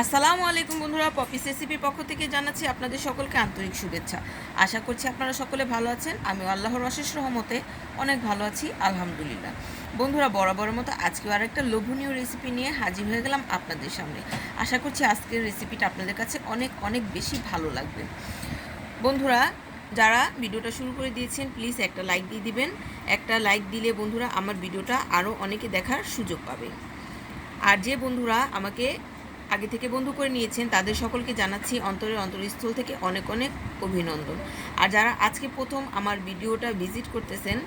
আসসালামু আলাইকুম বন্ধুরা পপিস রেসিপির পক্ষ থেকে জানাচ্ছি আপনাদের সকলকে আন্তরিক শুভেচ্ছা। আশা করছি আপনারা সকলে ভালো আছেন। আমি আল্লাহর অশেষ রহমতে অনেক ভালো আছি, আলহামদুলিল্লাহ। বন্ধুরা, বরাবরের মতো আজকে আর একটা লোভনীয় রেসিপি নিয়ে হাজির হয়ে গেলাম আপনাদের সামনে। আশা করছি আজকের রেসিপিটা আপনাদের কাছে অনেক অনেক বেশি ভালো লাগবে। বন্ধুরা, যারা ভিডিওটা শুরু করে দিয়েছেন প্লিজ একটা লাইক দিয়ে দিবেন। একটা লাইক দিলে বন্ধুরা আমার ভিডিওটা আরও অনেকে দেখার সুযোগ পাবে। আর যে বন্ধুরা আমাকে আগে থেকে বন্ধু করে নিয়েছেন, তাদের সকলকে জানাচ্ছি অন্তরের অন্তরস্থল থেকে অনেক অনেক অভিনন্দন। আর যারা আজকে প্রথম আমার ভিডিওটা ভিজিট করতেছেন,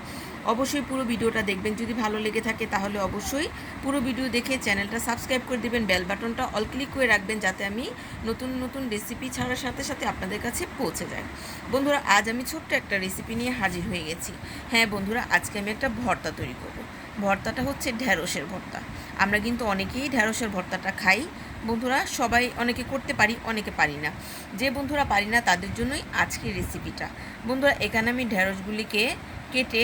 অবশ্যই পুরো ভিডিওটা দেখবেন। যদি ভালো লেগে থাকে তাহলে অবশ্যই পুরো ভিডিও দেখে চ্যানেলটা সাবস্ক্রাইব করে দেবেন, বেল বাটনটা অল ক্লিক করে রাখবেন যাতে আমি নতুন নতুন রেসিপি ছাড়ার সাথে সাথে আপনাদের কাছে পৌঁছে যায়। বন্ধুরা, আজ আমি ছোট্ট একটা রেসিপি নিয়ে হাজির হয়ে গেছি। হ্যাঁ বন্ধুরা, আজকে আমি একটা ভর্তা তৈরি করব। ভর্তাটা হচ্ছে ঢ্যাঁড়সের ভর্তা। আমরা কিন্তু অনেকেই ঢ্যাঁড়সের ভর্তাটা খাই। বন্ধুরা, সবাই অনেকে করতে পারি, অনেকে পারি না। যে বন্ধুরা পারি না, তাদের জন্যই আজকের রেসিপিটা বন্ধুরা, এখানে আমি ঢ্যাঁড়সগুলিকে কেটে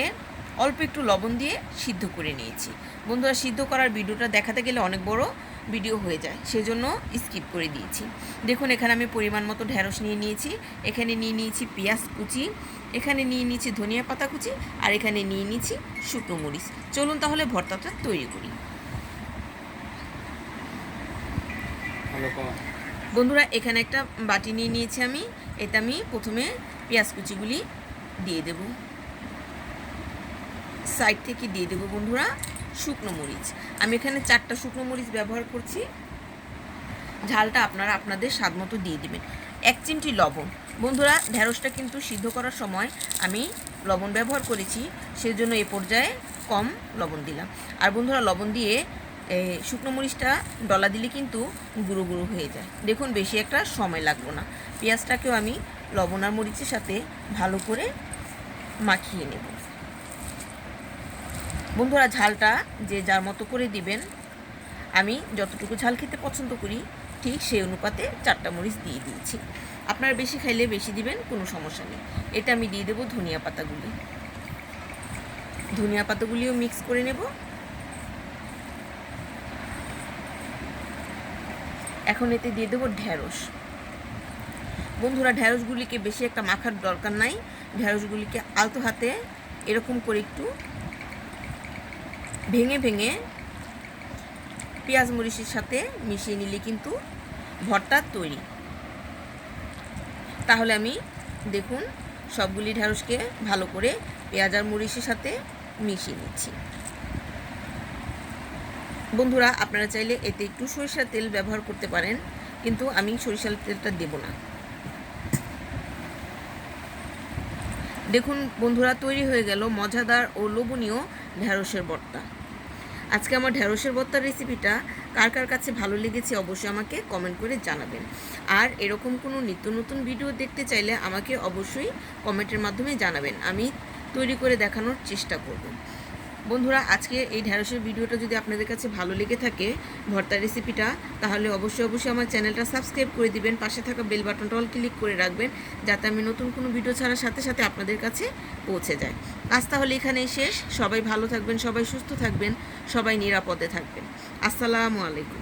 অল্প একটু লবণ দিয়ে সিদ্ধ করে নিয়েছি। বন্ধুরা, সিদ্ধ করার ভিডিওটা দেখাতে গেলে অনেক বড় ভিডিও হয়ে যায়। সেজন্য স্কিপ করে দিয়েছি। দেখুন, এখানে আমি পরিমাণ মতো ঢ্যাঁড়স নিয়ে নিয়েছি। এখানে নিয়ে নিয়েছি পেঁয়াজ কুচি এখানে নিয়ে নিয়েছি ধনিয়া পাতা কুচি আর এখানে নিয়ে নিয়েছি শুকনো মরিচ। চলুন তাহলে ভর্তাটা তৈরি করি। বন্ধুরা এখানে একটা বাটি নিয়ে নিয়েছি আমি। এটা আমি প্রথমে পেঁয়াজ কুচিগুলি দিয়ে দেব। সাইড থেকে দিয়ে দেবো বন্ধুরা শুকনো মরিচ। আমি এখানে চারটা শুকনো মরিচ ব্যবহার করছি। ঝালটা আপনারা আপনাদের স্বাদ মতো দিয়ে দেবেন। এক চিমটি লবণ। বন্ধুরা ঢ্যাঁড়সটা কিন্তু সিদ্ধ করার সময় আমি লবণ ব্যবহার করেছি, সেজন্য এ পর্যায়ে কম লবণ দিলাম। আর বন্ধুরা, লবণ দিয়ে শুকনো মরিচটা ডলা দিলে কিন্তু গুঁড়ো গুঁড়ো হয়ে যায়। দেখুন, বেশি একটা সময় লাগবে না। পেঁয়াজটাকেও আমি লবণ আর মরিচের সাথে ভালো করে মাখিয়ে নেব। বন্ধুরা, ঝালটা যে যার মতো করে দিবেন, আমি যতটুকু ঝাল খেতে পছন্দ করি ঠিক সেই অনুপাতে চারটা মরিচ দিয়ে দিয়েছি। আপনারা বেশি খাইলে বেশি দিবেন, কোনো সমস্যা নেই। এটা আমি দিয়ে দেবো ধনিয়া পাতাগুলি। ধনিয়া পাতাগুলিও মিক্স করে নেব। এখন এতে দিয়ে দেবো ঢ্যাঁড়স বন্ধুরা ঢ্যাঁড়সগুলিকে বেশি একটা মাখার দরকার নাই। ঢ্যাঁড়সগুলিকে আলতো হাতে এরকম করে একটু ভেঙে ভেঙে পেঁয়াজ মরিচের সাথে মিশিয়ে নিলে কিন্তু ভর্তা তৈরি। তাহলে আমি দেখুন সবগুলি ঢ্যাঁড়সকে ভালো করে পেঁয়াজ আর মরিচের সাথে মিশিয়ে নিচ্ছি। বন্ধুরা, আপনারা চাইলে এতে একটু সরিষার তেল ব্যবহার করতে পারেন, কিন্তু আমি সরিষার তেলটা দেব না। দেখুন বন্ধুরা, তৈরি হয়ে গেল মজাদার ও লোভনীয় ঢ্যাঁড়সের ভর্তা। আজকে আমার ঢ্যাঁড়সের ভর্তার রেসিপিটা কার কার কাছে ভালো লেগেছে অবশ্যই আমাকে কমেন্ট করে জানাবেন। আর এরকম কোনো নিত্য নতুন ভিডিও দেখতে চাইলে আমাকে অবশ্যই কমেন্টের মাধ্যমে জানাবেন। আমি তৈরি করে দেখানোর চেষ্টা করব। বন্ধুরা, আজকে এই ঢ্যাঁড়সের ভিডিওটা যদি আপনাদের কাছে ভালো লেগে থাকে ভর্তার রেসিপিটা, তাহলে অবশ্যই অবশ্যই আমার চ্যানেলটা সাবস্ক্রাইব করে দিবেন, পাশে থাকা বেল বাটনটা অল ক্লিক করে রাখবেন, যাতে আমি নতুন কোনো ভিডিও ছাড়ার সাথে সাথে আপনাদের কাছে পৌঁছে যায়। আজ তাহলে এখানেই শেষ। সবাই ভালো থাকবেন, সবাই সুস্থ থাকবেন, সবাই নিরাপদে থাকবেন। আসসালামু আলাইকুম।